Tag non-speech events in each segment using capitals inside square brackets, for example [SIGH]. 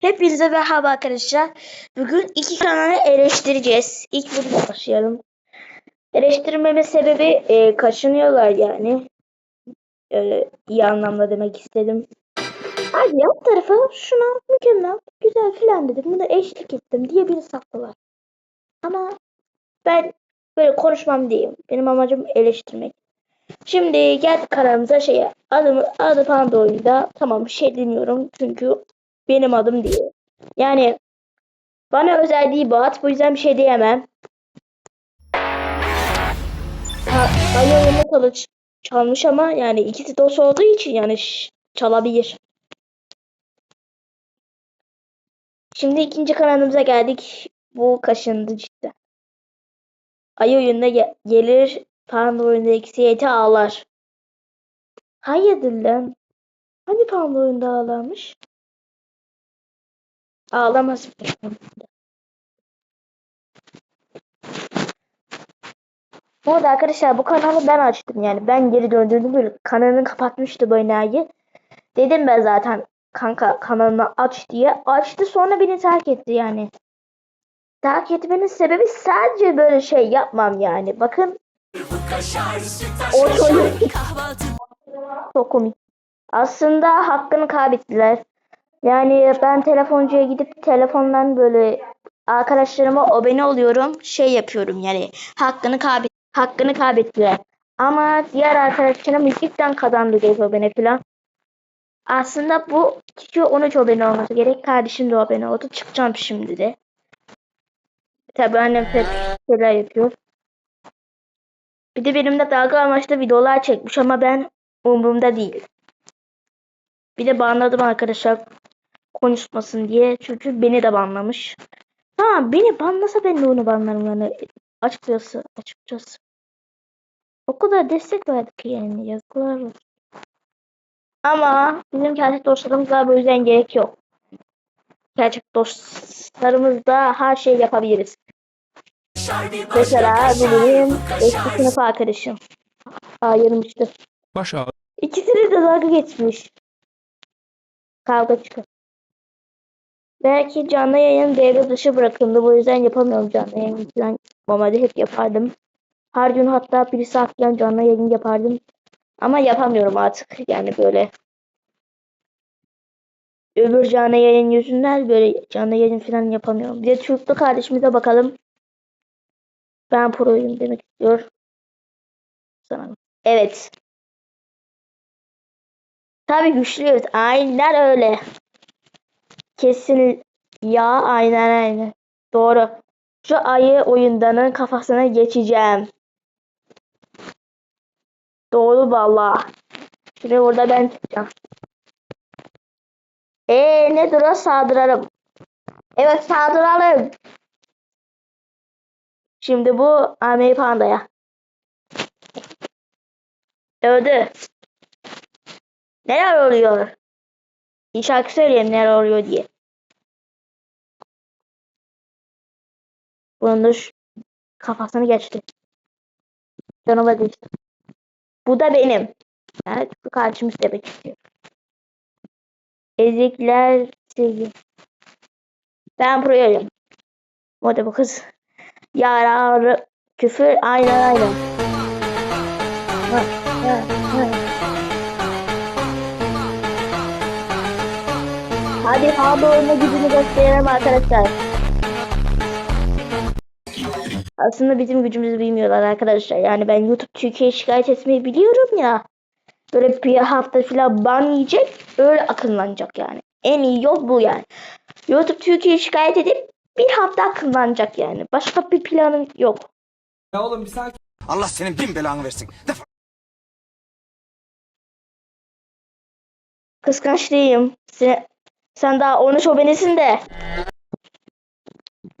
Hepinize merhaba arkadaşlar. Bugün iki kanalı eleştireceğiz. İlk buradan başlayalım. Eleştirmeme sebebi e, kaşınıyorlar yani. Öyle iyi anlamda demek istedim. Abi yan tarafı şuna mükemmel, güzel filan dedim. Bunu eşlik ettim diye biri sattılar. Ama ben böyle konuşmam diyeyim. Benim amacım eleştirmek. Şimdi gel kanalımıza şeye adım adı panda oyunda tamam şey demiyorum çünkü benim adım değil. Yani bana özel değil bu at bu yüzden bir şey diyemem. Ali oyunda kılıç çalmış ama yani ikisi dost olduğu için yani şş, çalabilir. Şimdi ikinci kanalımıza geldik. Bu kaşındı cidden. Ayı oyunda ge- gelir, panda oyunda eksi yeti ağlar. Hayırdır lan? Hani panda oyunda ağlarmış? Ağlamaz. Bu arada arkadaşlar bu kanalı ben açtım yani. Ben geri döndürdüm böyle kanalını kapatmıştı bu enayi. Dedim ben zaten kanka kanalını aç diye. Açtı sonra beni terk etti yani. Terk etmenin sebebi sadece böyle şey yapmam yani. Bakın o çocuk çok komik. Aslında hakkını kaybettiler. Yani ben telefoncuya gidip telefondan böyle arkadaşlarıma abone oluyorum. Şey yapıyorum yani hakkını kaybet hakkını kaybettiler. Ama diğer arkadaşlarım ilkten kazandı diye abone falan. Aslında bu kişi 13 abone olması gerek. Kardeşim de abone oldu. Çıkacağım şimdi de. Tabii annem hep şeyler yapıyor. Bir de benimle dalga amaçlı videolar çekmiş ama ben umurumda değil. Bir de banladım arkadaşlar konuşmasın diye. Çünkü beni de banlamış. Tamam beni banlasa ben de onu banlarım yani. Açıkçası açıkçası. O kadar destek verdik yani yazıklar. Ama bizim gerçek dostlarımızla bu yüzden gerek yok. Gerçek dostlarımızla her şeyi yapabiliriz. Mesela bu benim eski sınıf arkadaşım. Ayırmıştı. Baş ağrı. İkisini de dalga geçmiş. Kavga çıkıyor. Belki canlı yayın devre dışı bırakıldı. Bu yüzden yapamıyorum canlı yayın falan. Normalde hep yapardım. Her gün hatta bir saat falan canlı yayın yapardım. Ama yapamıyorum artık. Yani böyle öbür canlı yayın yüzünden böyle canlı yayın falan yapamıyorum. Bir de Türk'lü kardeşimize bakalım. Ben proyum demek istiyor. Sanırım. Evet. Tabii güçlüyüz. Aynen öyle. Kesin ya aynen aynen. Doğru. Şu ayı oyundanın kafasına geçeceğim. Doğru valla. Şimdi burada ben çıkacağım. Eee ne dura saldıralım. Evet saldıralım. Şimdi bu Amey Panda'ya. Öldü. Neler oluyor? Bir şarkı söyleyeyim neler oluyor diye. Bunun da şu kafasını geçti. Canıma geçti. Bu da benim. Yani bu karşımız demek istiyor. Ezikler sizi. Ben burayayım. O da bu kız. Yararı küfür aynen aynen. Ha, ha, ha. Hadi hadi oyuna gücünü gösterelim arkadaşlar. Aslında bizim gücümüzü bilmiyorlar arkadaşlar. Yani ben YouTube Türkiye'ye şikayet etmeyi biliyorum ya. Böyle bir hafta falan ban yiyecek. Öyle akıllanacak yani. En iyi yol bu yani. YouTube Türkiye'ye şikayet edip bir hafta akıllanacak yani. Başka bir planım yok. Ya oğlum bir sakin. Allah senin bin belanı versin. Defol. Kıskanç değilim. Sen, sen daha 13 abonesin de.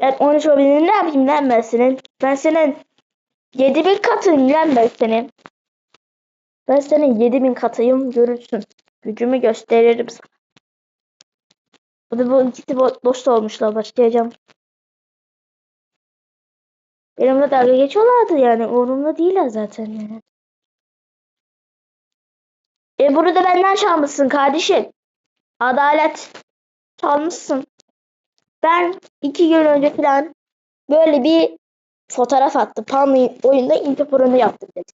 Ben 13 aboneni ne yapayım lan ben senin? Ben senin 7000 katıyım lan ben senin. Ben senin 7000 katıyım görürsün. Gücümü gösteririm sana. Bu da bu ikisi dost olmuşlar başlayacağım. Benimle dalga geçiyorlardı yani umurumda değiller zaten yani. E bunu da benden çalmışsın kardeşim. Adalet çalmışsın. Ben iki gün önce falan böyle bir fotoğraf attı. Pan oyunda interporunu yaptık dedi.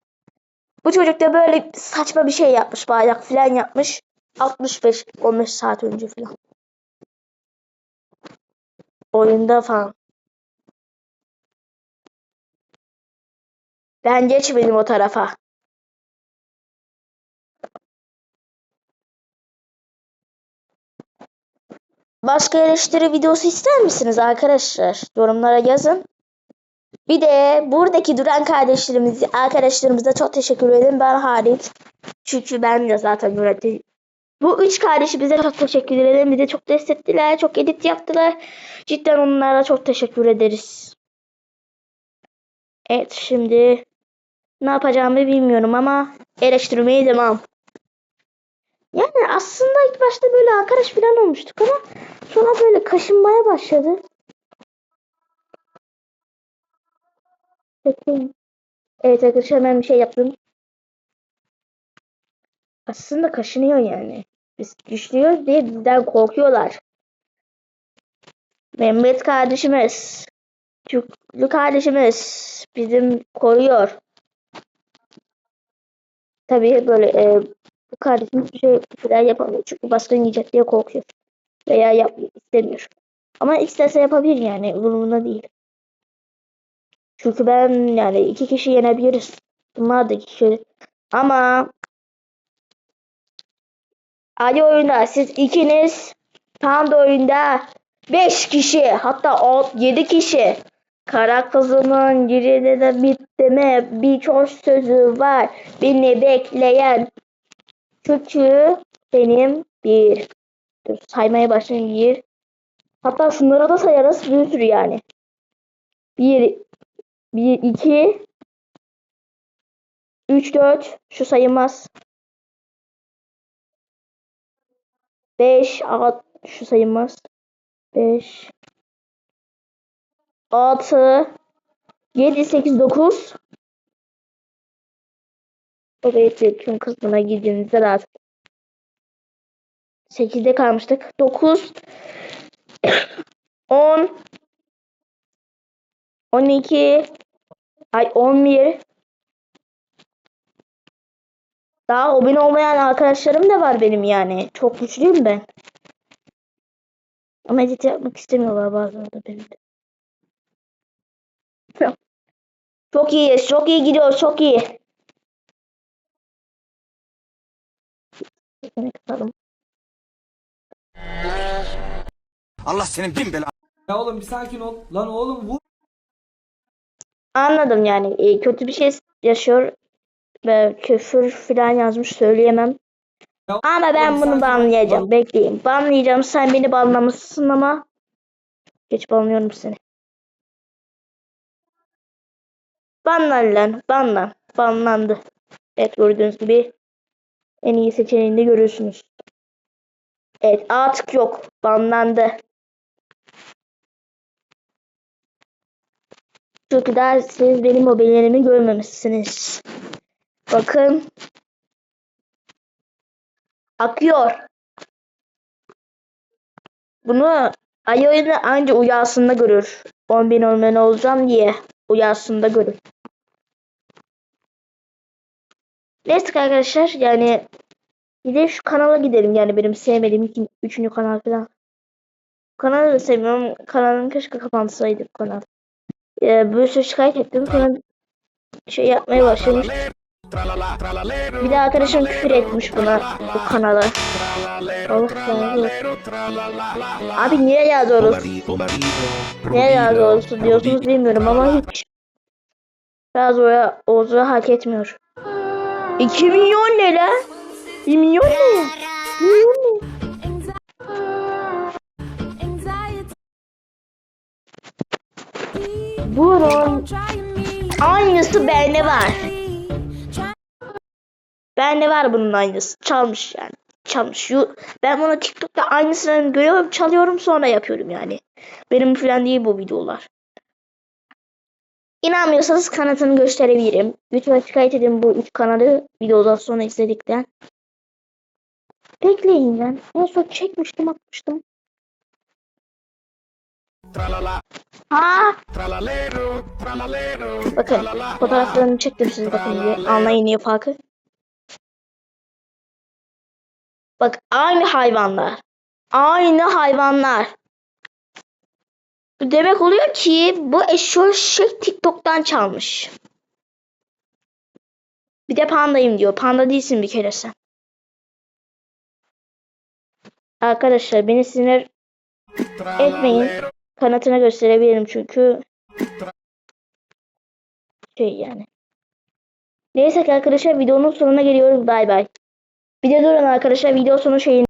Bu çocuk da böyle saçma bir şey yapmış. Bayrak falan yapmış. 65-15 saat önce falan. Oyunda falan. Ben geçmedim o tarafa. Başka eleştiri videosu ister misiniz arkadaşlar? Yorumlara yazın. Bir de buradaki duran kardeşlerimiz, arkadaşlarımıza çok teşekkür ederim. Ben hariç. Çünkü ben de zaten yönetici. Bu üç kardeşi bize çok teşekkür ederim. Bize çok destektiler, çok edit yaptılar. Cidden onlara çok teşekkür ederiz. Evet şimdi ne yapacağımı bilmiyorum ama eleştirmeye devam. Yani aslında ilk başta böyle arkadaş falan olmuştuk ama sonra böyle kaşınmaya başladı. Bekleyin. Evet arkadaşlar ben bir şey yaptım. Aslında kaşınıyor yani. Biz güçlüyoruz diye bizden korkuyorlar. Mehmet kardeşimiz, Türklü kardeşimiz bizim koruyor. Tabii böyle e, bu kardeşimiz bir şey falan yapamıyor. Çünkü baskın yiyecek diye korkuyor. Veya yapmak istemiyor. Ama isterse yapabilir yani. Umurumda değil. Çünkü ben yani iki kişi yenebiliriz. Bunlar da kişi. Ama Ali oyunda siz ikiniz Panda oyunda 5 kişi hatta 7 kişi. Kara kızının yerine de bittime birçok sözü var. Beni bekleyen. Çünkü benim bir Dur, saymaya başlayayım bir. Hatta şunları da sayarız bir sürü yani. Bir, bir, iki, üç, dört. Şu sayılmaz. Beş, alt, şu sayılmaz. Beş, altı, yedi, sekiz, dokuz. O bekliyor tüm kısmına girdiğinizde rahat. 8'de kalmıştık. 9 10 12 ay 11 Daha abone olmayan arkadaşlarım da var benim yani. Çok güçlüyüm ben. Ama edit yapmak istemiyorlar bazıları da benim de. Çok [LAUGHS] iyiyiz. Çok iyi gidiyoruz. Çok iyi. Sesini kısalım. [LAUGHS] Allah senin bin belanı Ya oğlum bir sakin ol. Lan oğlum vur. Anladım yani. E, kötü bir şey yaşıyor küfür falan yazmış söyleyemem. Ama ben bunu banlayacağım. Bekleyin. Banlayacağım. Sen beni banlamışsın ama geç banlıyorum seni. Banlan lan. Banlan. Banlandı. Evet gördüğünüz gibi en iyi seçeneğini de görüyorsunuz. Evet artık yok. Banlandı. Çünkü daha siz benim mobillerimi görmemişsiniz. Bakın. Akıyor. Bunu ay oyunu anca uyasında görür. 10 bin olacağım diye uyasında görür. Neyse arkadaşlar yani bir de şu kanala gidelim yani benim sevmediğim iki, üçüncü kanal falan. Kanalı da sevmiyorum. Kanalın keşke kapansaydı kanal. Ee, bir sürü şikayet ettim. Sonra şey yapmaya başlamış. Bir de arkadaşım küfür etmiş buna bu kanala. Allah olsun. Abi niye ya doğrusu? Niye ya doğrusu diyorsunuz bilmiyorum ama hiç razı oya Oğuz'u hak etmiyor. 2 milyon ne lan? 1 milyon ne? 1 milyon ne? Bunun aynısı bende var. Bende var bunun aynısı. Çalmış yani. Çalmış. Ben bunu TikTok'ta aynısını görüyorum, çalıyorum sonra yapıyorum yani. Benim falan değil bu videolar. İnanmıyorsanız kanatını gösterebilirim. Lütfen şikayet edin bu üç kanalı videodan sonra izledikten. Bekleyin ben. En son çekmiştim atmıştım. Tralala, Ha tralalero, tralalero, bakın fotoğraflarını çektim siz bakın diye. Anlayın niye farkı. Bak aynı hayvanlar. Aynı hayvanlar. Demek oluyor ki bu eşeği TikTok'tan çalmış. Bir de pandayım diyor. Panda değilsin bir kere sen. Arkadaşlar beni sinir etmeyin. Kanatını gösterebilirim çünkü şey yani. Neyse arkadaşlar videonun sonuna geliyoruz. Bay bay. Bir de durun arkadaşlar video sonu şeyini